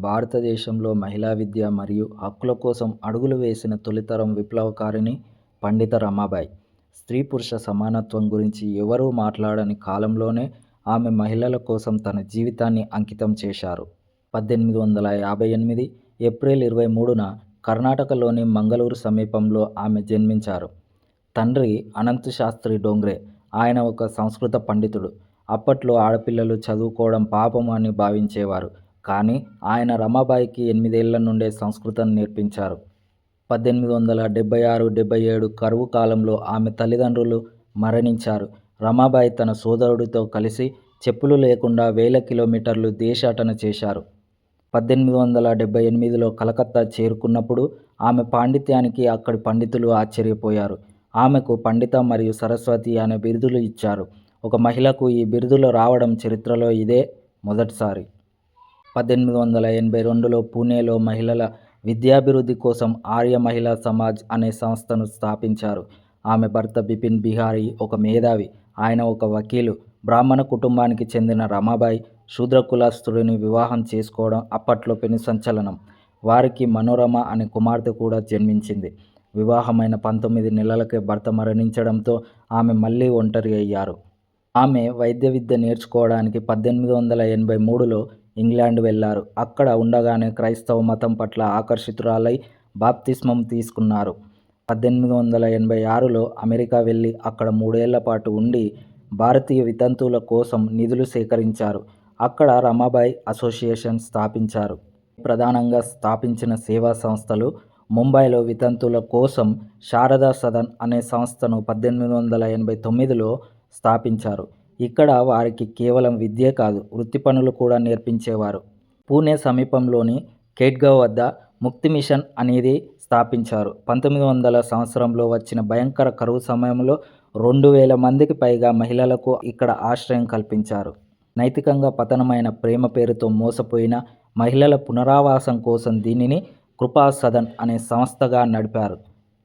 భారతదేశంలో మహిళా విద్య మరియు హక్కుల కోసం అడుగులు వేసిన తొలితరం విప్లవకారిణి పండిత రమాబాయి. స్త్రీ పురుష సమానత్వం గురించి ఎవరూ మాట్లాడని కాలంలోనే ఆమె మహిళల కోసం తన జీవితాన్ని అంకితం చేశారు. పద్దెనిమిది వందల యాభై ఎనిమిది ఏప్రిల్ ఇరవై మూడున కర్ణాటకలోని మంగళూరు సమీపంలో ఆమె జన్మించారు. తండ్రి అనంతశాస్త్రి డోంగ్రే. ఆయన ఒక సంస్కృత పండితుడు. అప్పట్లో ఆడపిల్లలు చదువుకోవడం పాపం అని భావించేవారు. కానీ ఆయన రమాబాయికి ఎనిమిదేళ్ళ నుండే సంస్కృతం నేర్పించారు. పద్దెనిమిది వందల డెబ్బై ఆరు డెబ్బై ఏడు కరువు కాలంలో ఆమె తల్లిదండ్రులు మరణించారు. రమాబాయి తన సోదరుడితో కలిసి చెప్పులు లేకుండా వేల కిలోమీటర్లు దేశాటన చేశారు. పద్దెనిమిది వందల డెబ్బై ఎనిమిదిలో కలకత్తా చేరుకున్నప్పుడు ఆమె పాండిత్యానికి అక్కడి పండితులు ఆశ్చర్యపోయారు. ఆమెకు పండిత మరియు సరస్వతి అనే బిరుదులు ఇచ్చారు. ఒక మహిళకు ఈ బిరుదులు రావడం చరిత్రలో ఇదే మొదటిసారి. పద్దెనిమిది వందల ఎనభై రెండులో పూణేలో మహిళల విద్యాభివృద్ధి కోసం ఆర్య మహిళా సమాజ్ అనే సంస్థను స్థాపించారు. ఆమె భర్త బిపిన్ బిహారీ ఒక మేధావి. ఆయన ఒక వకీలు. బ్రాహ్మణ కుటుంబానికి చెందిన రమాబాయి శూద్ర కులాస్తుడిని వివాహం చేసుకోవడం అప్పట్లో పెను సంచలనం. వారికి మనోరమ అనే కుమార్తె కూడా జన్మించింది. వివాహమైన పంతొమ్మిది నెలలకే భర్త మరణించడంతో ఆమె మళ్ళీ ఒంటరి అయ్యారు. ఆమె వైద్య విద్య నేర్చుకోవడానికి పద్దెనిమిది వందల ఎనభై మూడులో ఇంగ్లాండ్ వెళ్ళారు. అక్కడ ఉండగానే క్రైస్తవ మతం పట్ల ఆకర్షితురాలై బాప్తిస్మం తీసుకున్నారు. పద్దెనిమిది వందల ఎనభై ఆరులో అమెరికా వెళ్ళి అక్కడ మూడేళ్ళ పాటు ఉండి భారతీయ వితంతువుల కోసం నిధులు సేకరించారు. అక్కడ రమాబాయి అసోసియేషన్ స్థాపించారు. ప్రధానంగా స్థాపించిన సేవా సంస్థలు ముంబైలో వితంతువుల కోసం శారదా సదన్ అనే సంస్థను పద్దెనిమిది వందల ఎనభై తొమ్మిదిలో స్థాపించారు. ఇక్కడ వారికి కేవలం విద్యే కాదు వృత్తి పనులు కూడా నేర్పించేవారు. పూణే సమీపంలోని కేట్గావ్ వద్ద ముక్తి మిషన్ అనేది స్థాపించారు. పంతొమ్మిది వందల సంవత్సరంలో వచ్చిన భయంకర కరువు సమయంలో రెండు వేల మందికి పైగా మహిళలకు ఇక్కడ ఆశ్రయం కల్పించారు. నైతికంగా పతనమైన ప్రేమ పేరుతో మోసపోయిన మహిళల పునరావాసం కోసం దీనిని కృపా సదన్ అనే సంస్థగా నడిపారు.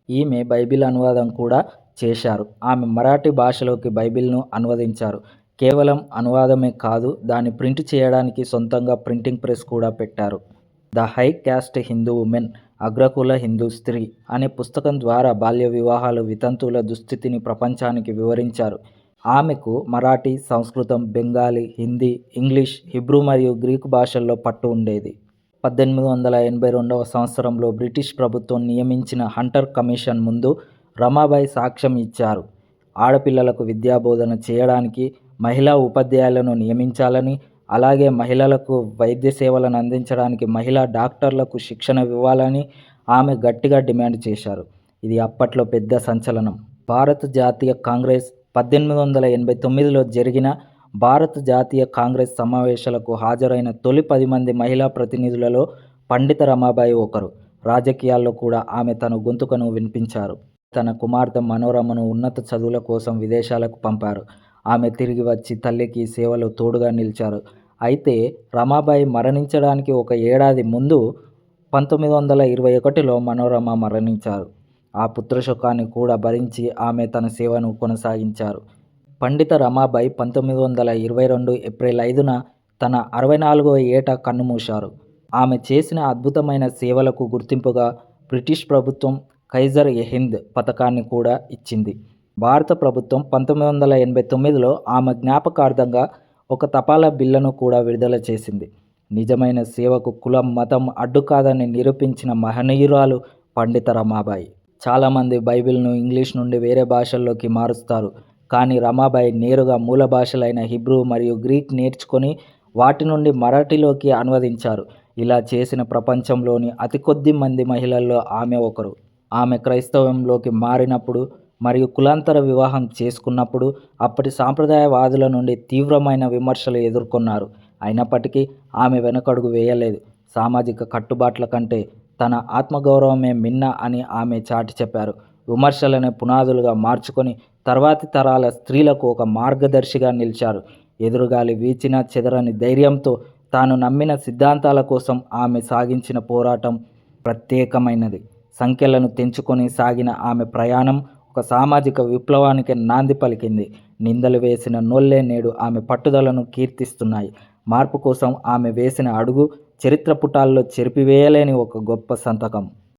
ఈమె బైబిల్ అనువాదం కూడా చేశారు. ఆమె మరాఠీ భాషలోకి బైబిల్ను అనువదించారు. కేవలం అనువాదమే కాదు దాన్ని ప్రింట్ చేయడానికి సొంతంగా ప్రింటింగ్ ప్రెస్ కూడా పెట్టారు. The high caste Hindu women అగ్రకుల హిందూ స్త్రీ అనే పుస్తకం ద్వారా బాల్య వివాహాలు వితంతువుల దుస్థితిని ప్రపంచానికి వివరించారు. ఆమెకు మరాఠీ, సంస్కృతం, బెంగాలీ, హిందీ, ఇంగ్లీష్, హిబ్రూ మరియు గ్రీకు భాషల్లో పట్టు ఉండేది. పద్దెనిమిది వందల ఎనభై రెండవ సంవత్సరంలో బ్రిటిష్ ప్రభుత్వం నియమించిన హంటర్ కమిషన్ ముందు రమాబాయి సాక్ష్యం ఇచ్చారు. ఆడపిల్లలకు విద్యాబోధన చేయడానికి మహిళా ఉపాధ్యాయులను నియమించాలని, అలాగే మహిళలకు వైద్య సేవలను అందించడానికి మహిళా డాక్టర్లకు శిక్షణ ఇవ్వాలని ఆమె గట్టిగా డిమాండ్ చేశారు. ఇది అప్పట్లో పెద్ద సంచలనం. భారత జాతీయ కాంగ్రెస్ పద్దెనిమిది వందల ఎనభై తొమ్మిదిలో జరిగిన భారత జాతీయ కాంగ్రెస్ సమావేశాలకు హాజరైన తొలి పది మంది మహిళా ప్రతినిధులలో పండిత రమాబాయి ఒకరు. రాజకీయాల్లో కూడా ఆమె తన గొంతుకను వినిపించారు. తన కుమార్తె మనోరమను ఉన్నత చదువుల కోసం విదేశాలకు పంపారు. ఆమె తిరిగి వచ్చి తల్లికి సేవలో తోడుగా నిలిచారు. అయితే రమాబాయి మరణించడానికి ఒక ఏడాది ముందు పంతొమ్మిది వందల ఇరవై ఒకటిలో మనోరమ మరణించారు. ఆ పుత్రశోకాన్ని కూడా భరించి ఆమె తన సేవను కొనసాగించారు. పండిత రమాబాయి పంతొమ్మిది వందల ఇరవై రెండు ఏప్రిల్ ఐదున తన అరవై నాలుగవ ఏట కన్నుమూశారు. ఆమె చేసిన అద్భుతమైన సేవలకు గుర్తింపుగా బ్రిటిష్ ప్రభుత్వం కైజర్ ఎహింద్ పథకాన్ని కూడా ఇచ్చింది. భారత ప్రభుత్వం పంతొమ్మిది వందల ఎనభై తొమ్మిదిలో ఆమె జ్ఞాపకార్థంగా ఒక తపాలా బిల్లను కూడా విడుదల చేసింది. నిజమైన సేవకు కులం, మతం అడ్డుకాదని నిరూపించిన మహనీయురాలు పండిత రమాబాయి. చాలామంది బైబిల్ను ఇంగ్లీష్ నుండి వేరే భాషల్లోకి మారుస్తారు. కానీ రమాబాయి నేరుగా మూల భాషలైన హిబ్రూ మరియు గ్రీక్ నేర్చుకొని వాటి నుండి మరాఠీలోకి అనువదించారు. ఇలా చేసిన ప్రపంచంలోని అతి కొద్ది మంది మహిళల్లో ఆమె ఒకరు. ఆమె క్రైస్తవంలోకి మారినప్పుడు మరియు కులాంతర వివాహం చేసుకున్నప్పుడు అప్పటి సాంప్రదాయవాదుల నుండి తీవ్రమైన విమర్శలు ఎదుర్కొన్నారు. అయినప్పటికీ ఆమె వెనకడుగు వేయలేదు. సామాజిక కట్టుబాట్ల కంటే తన ఆత్మగౌరవమే మిన్న అని ఆమె చాటి చెప్పారు. విమర్శలనే పునాదులుగా మార్చుకొని తర్వాతి తరాల స్త్రీలకు ఒక మార్గదర్శిగా నిలిచారు. ఎదురుగాలి వీచిన చెదరని ధైర్యంతో తాను నమ్మిన సిద్ధాంతాల కోసం ఆమె సాగించిన పోరాటం ప్రత్యేకమైనది. సంఖ్యలను తెంచుకొని సాగిన ఆమె ప్రయాణం ఒక సామాజిక విప్లవానికి నాంది పలికింది. నిందలు వేసిన నోళ్ళే నేడు ఆమె పట్టుదలను కీర్తిస్తున్నాయి. మార్పు కోసం ఆమె వేసిన అడుగు చరిత్ర పుటాల్లో చెరిపివేయలేని ఒక గొప్ప సంతకం